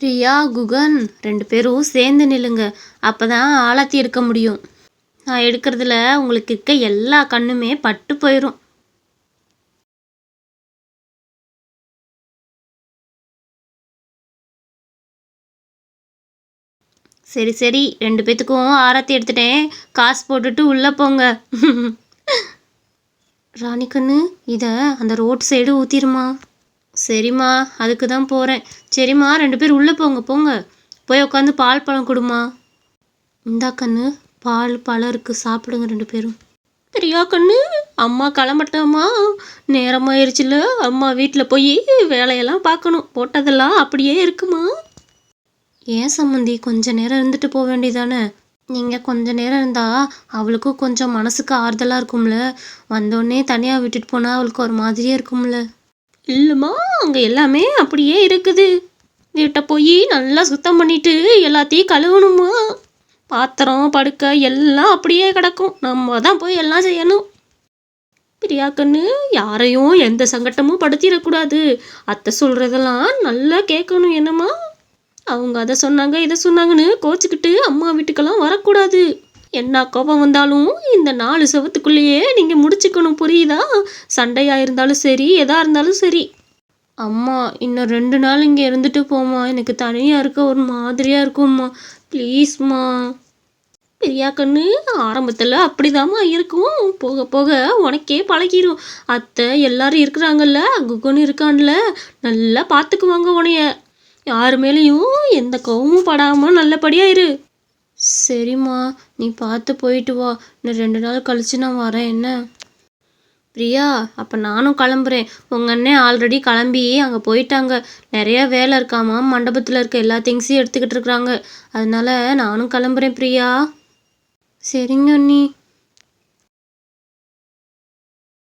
பிரியா குகன் ரெண்டு பேரும் சேர்ந்து நில்லுங்க. அப்போ தான் ஆளாத்தி எடுக்க முடியும். நான் எடுக்கிறதுல உங்களுக்கு இருக்க எல்லா கண்ணுமே பட்டு போயிடும் சரி சரி. ரெண்டு பேத்துக்கும் ஆரத்தி எடுத்துட்டேன். காசு போட்டுட்டு உள்ளே போங்க. ராணிக்கண்ணு இதை அந்த ரோட் சைடு ஊற்றிருமா சரிம்மா அதுக்கு தான் போகிறேன் சரிம்மா ரெண்டு பேர் உள்ளே போங்க போங்க. போய் உட்காந்து பால் பழம் கொடுமா இந்தா கண்ணு பால் பழம் இருக்குது சாப்பிடுங்க ரெண்டு பேரும். பிரியா கண்ணு அம்மா கிளம்பட்டாம்மா. நேரமாயிருச்சுல அம்மா வீட்டில் போய் வேலையெல்லாம் பார்க்கணும். போட்டதெல்லாம் அப்படியே இருக்குமா? ஏன் சம்மந்தி கொஞ்ச நேரம் இருந்துட்டு போக வேண்டியதானே? நீங்கள் கொஞ்ச நேரம் இருந்தால் அவளுக்கும் கொஞ்சம் மனசுக்கு ஆறுதலாக இருக்கும்ல. வந்தோடனே தனியாக விட்டுட்டு போனால் அவளுக்கு ஒரு மாதிரியே இருக்கும்ல. இல்லைம்மா அங்கே எல்லாமே அப்படியே இருக்குது. வீட்டை போய் நல்லா சுத்தம் பண்ணிட்டு எல்லாத்தையும் கழுவணுமா பாத்திரம் படுக்க எல்லாம் அப்படியே கிடக்கும். நம்ம தான் போய் எல்லாம் செய்யணும். பிரியா கண்ணு யாரையும் எந்த சங்கட்டமும் படுத்திடக்கூடாது. அத்தை சொல்கிறதெல்லாம் நல்லா கேட்கணும் என்னம்மா. அவங்க அதை சொன்னாங்க இதை சொன்னாங்கன்னு கோச்சிக்கிட்டு அம்மா வீட்டுக்கெல்லாம் வரக்கூடாது. என்ன கோபம் வந்தாலும் இந்த நாலு செவத்துக்குள்ளேயே நீங்கள் முடிச்சுக்கணும் புரியுதா? சண்டையாக இருந்தாலும் சரி எதாக இருந்தாலும் சரி. அம்மா இன்னும் ரெண்டு நாள் இங்கே இருந்துட்டு போம்மா. எனக்கு தனியாக இருக்க ஒரு மாதிரியாக இருக்கும்மா. ப்ளீஸ்மா பெரியா கண்ணு ஆரம்பத்தில் அப்படிதாம்மா இருக்கும். போக போக உனக்கே பழகிரும். அத்தை எல்லாரும் இருக்கிறாங்கல்ல குகன் இருக்கான்ல. நல்லா பார்த்துக்குவாங்க உனைய. யார் மேலேயும் எந்த கோவமும் படாமல் நல்லபடியாக இரு. சரிம்மா நீ பார்த்து போயிட்டு வா. இன்னும் ரெண்டு நாள் கழிச்சு நான் வரேன். என்ன? பிரியா அப்போ நானும் கிளம்புறேன். உங்கள் அண்ணன் ஆல்ரெடி கிளம்பி அங்கே போயிட்டாங்க. நிறையா வேலை இருக்காமா மண்டபத்தில் இருக்க எல்லா திங்ஸையும் எடுத்துக்கிட்டு இருக்கிறாங்க. அதனால நானும் கிளம்புறேன் பிரியா. சரிங்க அண்ணி.